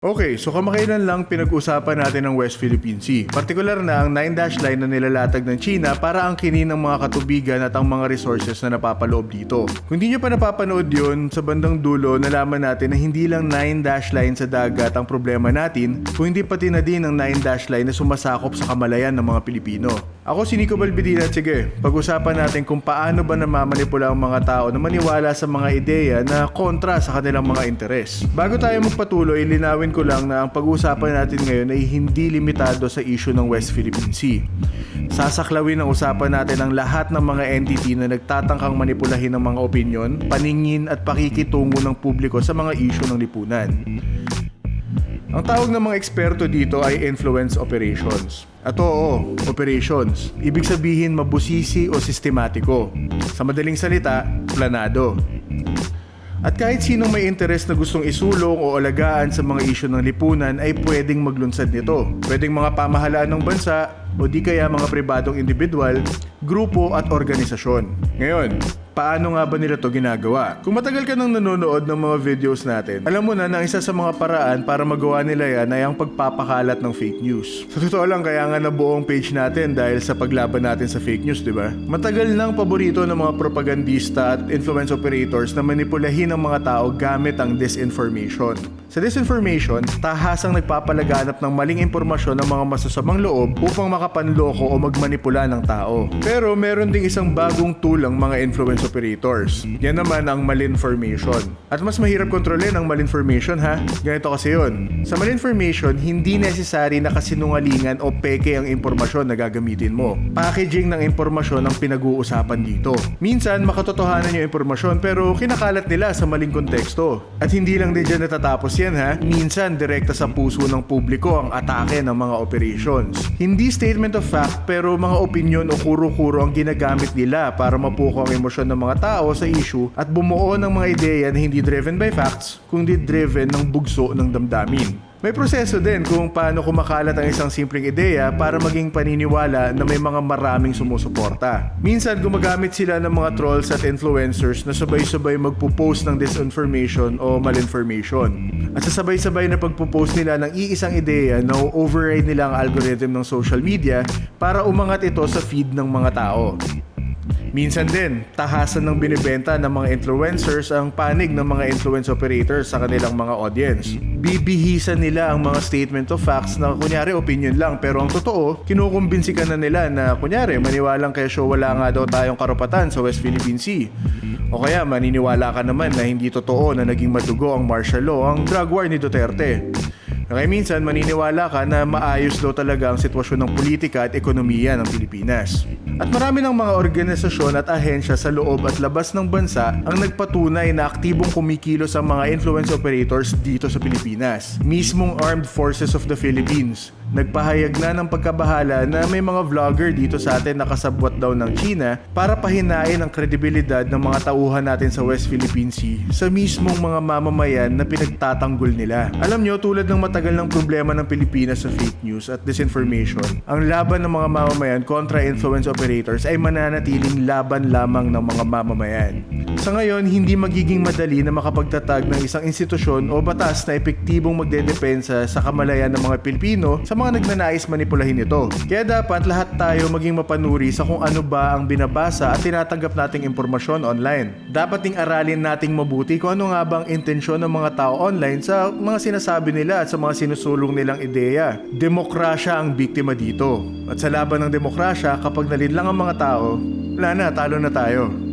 Okay, so kamakailan lang pinag-usapan natin ang West Philippine Sea. Partikular na ang 9-dash line na nilalatag ng China para ang kinin ng mga katubigan at ang mga resources na napapaloob dito. Kung di nyo pa napapanood yun, sa bandang dulo, nalaman natin na hindi lang 9-dash line sa dagat ang problema natin, kung hindi pati na din ang 9-dash line na sumasakop sa kamalayan ng mga Pilipino. Ako si Nico Balbidina sige, pag-usapan natin kung paano ba namamanipula ang mga tao na maniwala sa mga ideya na kontra sa kanilang mga interes. Bago tayo magpatuloy, linawin ko lang na ang pag-uusapan natin ngayon ay hindi limitado sa issue ng West Philippine Sea. Sasaklawin ang usapan natin ang lahat ng mga entity na nagtatangkang manipulahin ng mga opinyon, paningin at pakikitungo ng publiko sa mga issue ng lipunan. Ang tawag ng mga eksperto dito ay influence operations. At oo, operations. Ibig sabihin mabusisi o sistematiko. Sa madaling salita, planado. At kahit sinong may interes na gustong isulong o alagaan sa mga isyu ng lipunan ay pwedeng maglunsad nito. Pwedeng mga pamahalaan ng bansa o di kaya mga pribadong individual, grupo at organisasyon. Ngayon, paano nga ba nila to ginagawa? Kung matagal ka nang nanonood ng mga videos natin, alam mo na na isa sa mga paraan para magawa nila yan ay ang pagpapakalat ng fake news. Sa totoo lang, kaya nga nabuo ang page natin dahil sa paglaban natin sa fake news, di ba? Matagal nang paborito ng mga propagandista at influence operators na manipulahin ang mga tao gamit ang disinformation. Sa disinformation, tahasang nagpapalaganap ng maling impormasyon ng mga masasamang loob upang makapanloko o magmanipula ng tao. Pero meron ding isang bagong tool ang mga influence operators. Yan naman ang malinformation. At mas mahirap kontrolin ang malinformation ha. Ganito kasi yun. Sa malinformation, hindi necessary na kasinungalingan o peke ang impormasyon na gagamitin mo. Packaging ng impormasyon ang pinag-uusapan dito. Minsan, makatotohanan yung impormasyon pero kinakalat nila sa maling konteksto. At hindi lang din dyan natatapos yan ha. Minsan, direkta sa puso ng publiko ang atake ng mga operations. Hindi statement of fact pero mga opinion o kuro-kuro ang ginagamit nila para mapuko ang emosyon ng mga tao sa issue at bumuo ng mga ideya na hindi driven by facts kundi driven ng bugso ng damdamin. May proseso din kung paano kumakalat ang isang simpleng ideya para maging paniniwala na may mga maraming sumusuporta. Minsan gumagamit sila ng mga trolls at influencers na sabay-sabay magpo-post ng disinformation o malinformation. At sa sabay-sabay na pagpo-post nila ng iisang ideya na override nila ang algorithm ng social media para umangat ito sa feed ng mga tao. Minsan din, tahasan ng binibenta ng mga influencers ang panig ng mga influence operators sa kanilang mga audience. Bibihisan nila ang mga statement of facts na kunyari opinion lang pero ang totoo, kinukumbinsi ka na nila na kunyari maniwalang kesyo wala nga daw tayong karapatan sa West Philippine Sea. O kaya maniniwala ka naman na hindi totoo na naging madugo ang martial law ang drug war ni Duterte. Kaya minsan maniniwala ka na maayos daw talaga ang sitwasyon ng politika at ekonomiya ng Pilipinas. At marami ng mga organisasyon at ahensya sa loob at labas ng bansa ang nagpatunay na aktibong kumikilos ang mga influence operators dito sa Pilipinas. Mismong Armed Forces of the Philippines nagpahayag na ng pagkabahala na may mga vlogger dito sa atin na kasabwat daw ng China para pahinain ang kredibilidad ng mga tauhan natin sa West Philippine Sea sa mismong mga mamamayan na pinagtatanggol nila. Alam nyo, tulad ng matagal ng problema ng Pilipinas sa fake news at disinformation, ang laban ng mga mamamayan kontra influence operators ay mananatiling laban lamang ng mga mamamayan. Sa ngayon, hindi magiging madali na makapagtatag ng isang institusyon o batas na epektibong magdedepensa sa kamalayan ng mga Pilipino sa mga nagnanais manipulahin ito. Kaya dapat lahat tayo maging mapanuri sa kung ano ba ang binabasa at tinatanggap nating impormasyon online. Dapat ding aralin nating mabuti kung ano nga bang intensyon ng mga tao online sa mga sinasabi nila at sa mga sinusulong nilang ideya. Demokrasya ang biktima dito. At sa laban ng demokrasya, kapag nalinlang ang mga tao, wala na, talo na tayo.